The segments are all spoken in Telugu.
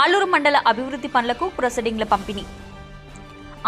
ఆలూరు మండల అభివృద్ధి పనులకు ప్రొసీడింగ్ల పంపిణీ.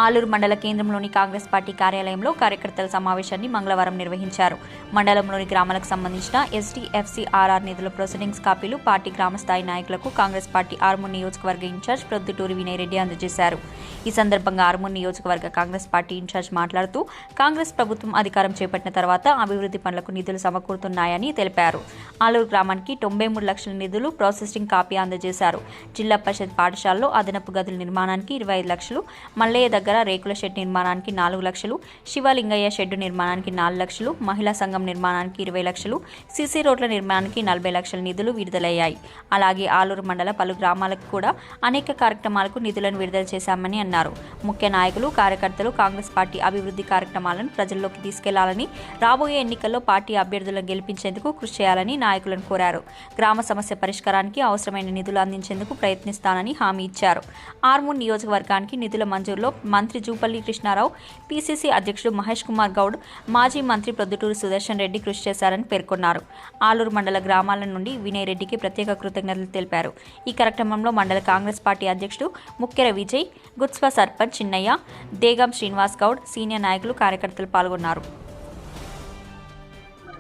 ఆలూరు మండల కేంద్రంలోని కాంగ్రెస్ పార్టీ కార్యాలయంలో కార్యకర్తల సమావేశాన్ని మంగళవారం నిర్వహించారు. మండలంలోని గ్రామాలకు సంబంధించిన ఎస్టీఎఫ్సీఆర్ఆర్ నిధుల ప్రొసీడింగ్స్ కాపీలు పార్టీ గ్రామస్థాయి నాయకులకు కాంగ్రెస్ పార్టీ ఆర్మూర్ నియోజకవర్గ ఇన్ఛార్జ్ ప్రొద్దుటూరి వినయరెడ్డి అందజేశారు. ఈ సందర్భంగా ఆర్మూర్ నియోజకవర్గ కాంగ్రెస్ పార్టీ ఇన్ఛార్జ్ మాట్లాడుతూ కాంగ్రెస్ ప్రభుత్వం అధికారం చేపట్టిన తర్వాత అభివృద్ధి పనులకు నిధులు సమకూరుతున్నాయని తెలిపారు. ఆలూరు గ్రామానికి తొంభై మూడు లక్షల నిధులు ప్రాసెసింగ్ కాపీ అందజేశారు. జిల్లా పరిషత్ పాఠశాలలో అదనపు గదుల నిర్మాణానికి ఇరవై ఐదు లక్షలు మల్లయ్య దగ్గర రేకుల షెడ్ నిర్మాణానికి నాలుగు లక్షలు శివలింగయ్య షెడ్డు నిర్మాణానికి నాలుగు లక్షలు మహిళా సంఘం నిర్మాణానికి ఇరవై లక్షలు సీసీ రోడ్ల నిర్మాణానికి నలభై లక్షల నిధులు విడుదలయ్యాయి. అలాగే ఆలూరు మండల పలు గ్రామాలకు కూడా అనేక కార్యక్రమాలకు నిధులను విడుదల చేశామని అన్నారు. ముఖ్య నాయకులు కార్యకర్తలు కాంగ్రెస్ పార్టీ అభివృద్ధి కార్యక్రమాలను ప్రజల్లోకి తీసుకెళ్ళాలని రాబోయే ఎన్నికల్లో పార్టీ అభ్యర్థులను గెలిపించేందుకు కృషి చేయాలని నాయకులను కోరారు. గ్రామ సమస్య పరిష్కారానికి అవసరమైన నిధులు అందించేందుకు ప్రయత్నిస్తానని హామీ ఇచ్చారు. ఆర్మూర్ నియోజకవర్గానికి నిధుల మంజూరులో మంత్రి జూపల్లి కృష్ణారావు పీసీసీ అధ్యక్షుడు మహేష్ కుమార్ గౌడ్ మాజీ మంత్రి ప్రొద్దుటూరు సుదర్శన్ రెడ్డి కృషి చేశారని పేర్కొన్నారు. ఆలూరు మండల గ్రామాల నుండి వినయ్ రెడ్డికి ప్రత్యేక కృతజ్ఞతలు తెలిపారు. ఈ కార్యక్రమంలో మండల కాంగ్రెస్ పార్టీ అధ్యక్షుడు ముక్కెర విజయ్ గుత్స్వ సర్పంచ్ చిన్నయ్య దేగం శ్రీనివాస్ గౌడ్ సీనియర్ నాయకులు కార్యకర్తలు పాల్గొన్నారు.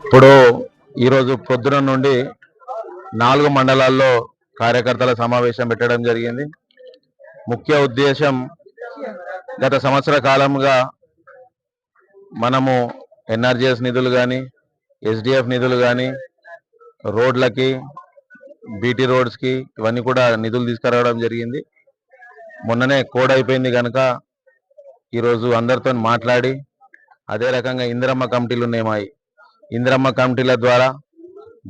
ఇప్పుడు ఈరోజు పొద్దున నుండి నాలుగు మండలాల్లో కార్యకర్తల సమావేశం పెట్టడం జరిగింది. ముఖ్య ఉద్దేశం గత సంవత్సర కాలంగా మనము ఎన్ఆర్జిఎస్ నిధులు కానీ ఎస్డిఎఫ్ నిధులు కానీ రోడ్లకి బీటీ రోడ్స్కి ఇవన్నీ కూడా నిధులు తీసుకురావడం జరిగింది. మొన్ననే కోడ్ అయిపోయింది కనుక ఈరోజు అందరితో మాట్లాడి అదే రకంగా ఇందిరమ్మ కమిటీలు ఉన్నాయి. మాయి ఇందిరమ్మ కమిటీల ద్వారా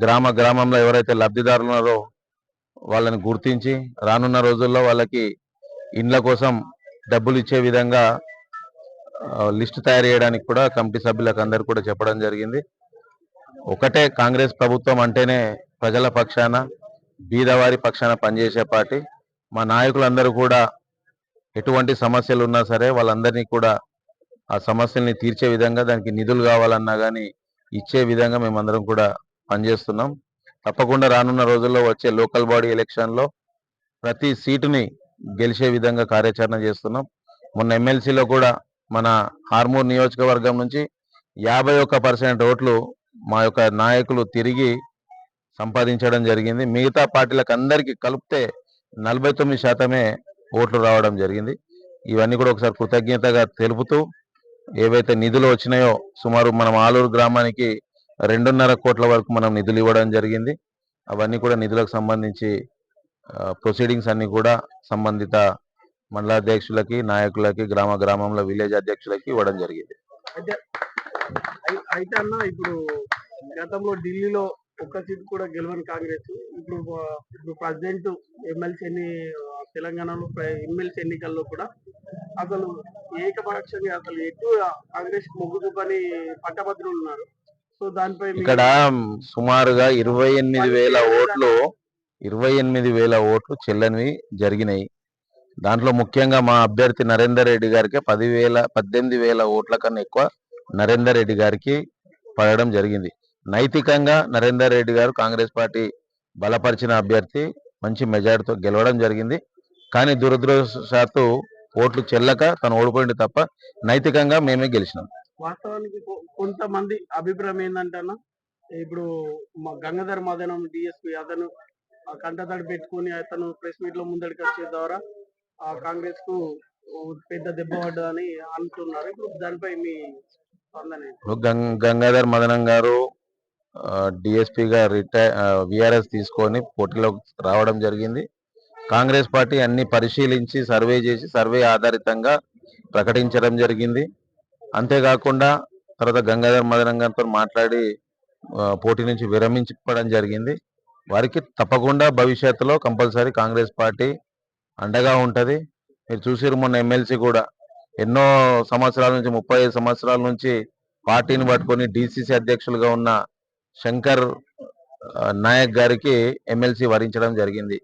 గ్రామ గ్రామంలో ఎవరైతే లబ్ధిదారులు ఉన్నారో వాళ్ళని గుర్తించి రానున్న రోజుల్లో వాళ్ళకి ఇండ్ల కోసం డబ్బులు ఇచ్చే విధంగా లిస్టు తయారు చేయడానికి కూడా కమిటీ సభ్యులకు అందరు కూడా చెప్పడం జరిగింది. ఒకటే కాంగ్రెస్ ప్రభుత్వం అంటేనే ప్రజల పక్షాన బీదవారి పక్షాన పనిచేసే పార్టీ. మా నాయకులందరూ కూడా ఎటువంటి సమస్యలు ఉన్నా సరే వాళ్ళందరినీ కూడా ఆ సమస్యల్ని తీర్చే విధంగా దానికి నిధులు కావాలన్నా కానీ ఇచ్చే విధంగా మేమందరం కూడా పనిచేస్తున్నాం. తప్పకుండా రానున్న రోజుల్లో వచ్చే లోకల్ బాడీ ఎలక్షన్లో ప్రతి సీటుని గెలిచే విధంగా కార్యాచరణ చేస్తున్నాం. మొన్న ఎమ్మెల్సీలో కూడా మన హార్మూర్ నియోజకవర్గం నుంచి యాభై ఒక్క పర్సెంట్ ఓట్లు మా యొక్క నాయకులు తిరిగి సంపాదించడం జరిగింది. మిగతా పార్టీలకు అందరికీ కలిపితే నలభై తొమ్మిది శాతమే ఓట్లు రావడం జరిగింది. ఇవన్నీ కూడా ఒకసారి కృతజ్ఞతగా తెలుపుతూ ఏవైతే నిధులు వచ్చినాయో సుమారు మనం ఆలూరు గ్రామానికి రెండున్నర కోట్ల వరకు మనం నిధులు ఇవ్వడం జరిగింది. అవన్నీ కూడా నిధులకు సంబంధించి ప్రొసీడింగ్స్ అన్ని కూడా సంబంధిత మండలాధ్యక్షులకి నాయకులకి గ్రామ గ్రామంలో విలేజ్ అధ్యక్షులకి ఇవ్వడం జరిగింది. అయితే అయి- అయితే అన్న ఇప్పుడు గతంలో ఢిల్లీలో ఒక్క సీట్ కూడా గెలవని కాంగ్రెస్ ఇప్పుడు ఇప్పుడు ప్రజెంట్ ఎమ్మెల్సీ ఎన్ని తెలంగాణలో ఎమ్మెల్సీ ఎన్నికల్లో కూడా అసలు ఏకపక్షంగా అసలు ఎక్కువ కాంగ్రెస్ మొగ్గు చూపని పట్టభద్రులు ఉన్నారు. సో దానిపై ఇక్కడ సుమారుగా ఇరవై ఎనిమిది వేల ఓట్లు ఇరవై ఎనిమిది వేల ఓట్లు చెల్లనివి జరిగినాయి. దాంట్లో ముఖ్యంగా మా అభ్యర్థి నరేందర్ రెడ్డి గారికి పదివేల పద్దెనిమిది వేల ఓట్ల కన్నా ఎక్కువ నరేందర్ రెడ్డి గారికి పడడం జరిగింది. నైతికంగా నరేందర్ రెడ్డి గారు కాంగ్రెస్ పార్టీ బలపరిచిన అభ్యర్థి మంచి మెజార్టీతో గెలవడం జరిగింది. కానీ దురదృష్టశాత్తు ఓట్లు చెల్లక తను ఓడిపోయింది తప్ప నైతికంగా మేమే గెలిచినాం. వాస్తవానికి కొంతమంది అభిప్రాయం ఏంటంటే ఇప్పుడు మా గంగాధర్ మదనం డిఎస్పీ అతను కంటతడి పెట్టుకుని అతను ప్రెస్ మీట్లో ముందడికి వచ్చే ద్వారా ఆ కాంగ్రెస్కు పెద్ద దెబ్బ పడ్డదని అంటున్నారు. ఇప్పుడు దానిపై మీ స్పందన గంగాధర్ మదనం గారు డిఎస్పీగా రిటైర్ విఆర్ఎస్ తీసుకొని పోటీలో రావడం జరిగింది. కాంగ్రెస్ పార్టీ అన్ని పరిశీలించి సర్వే చేసి సర్వే ఆధారితంగా ప్రకటించడం జరిగింది. అంతేకాకుండా తర్వాత గంగాధర్ మదనం గారితో మాట్లాడి పోటీ నుంచి విరమించుకోవడం జరిగింది. వారికి తప్పకుండా భవిష్యత్తులో కంపల్సరీ కాంగ్రెస్ పార్టీ అండగా ఉంటుంది. మీరు చూసిరు మొన్న ఎమ్మెల్సీ కూడా. ఎన్నో సంవత్సరాల నుంచి ముప్పై ఐదు సంవత్సరాల నుంచి పార్టీని పట్టుకొని డిసిసి అధ్యక్షులుగా ఉన్న శంకర్ నాయక్ గారికి ఎమ్మెల్సీ వరించడం జరిగింది.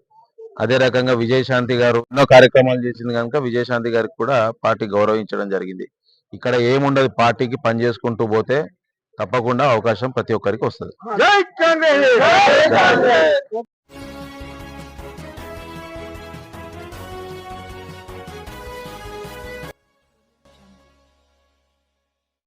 అదే రకంగా విజయశాంతి గారు ఎన్నో కార్యక్రమాలు చేసింది కనుక విజయశాంతి గారికి కూడా పార్టీ గౌరవించడం జరిగింది. ఇక్కడ ఏముండదు పార్టీకి పని చేసుకుంటూ పోతే తప్పకుండా అవకాశం ప్రతి ఒక్కరికి వస్తుంది.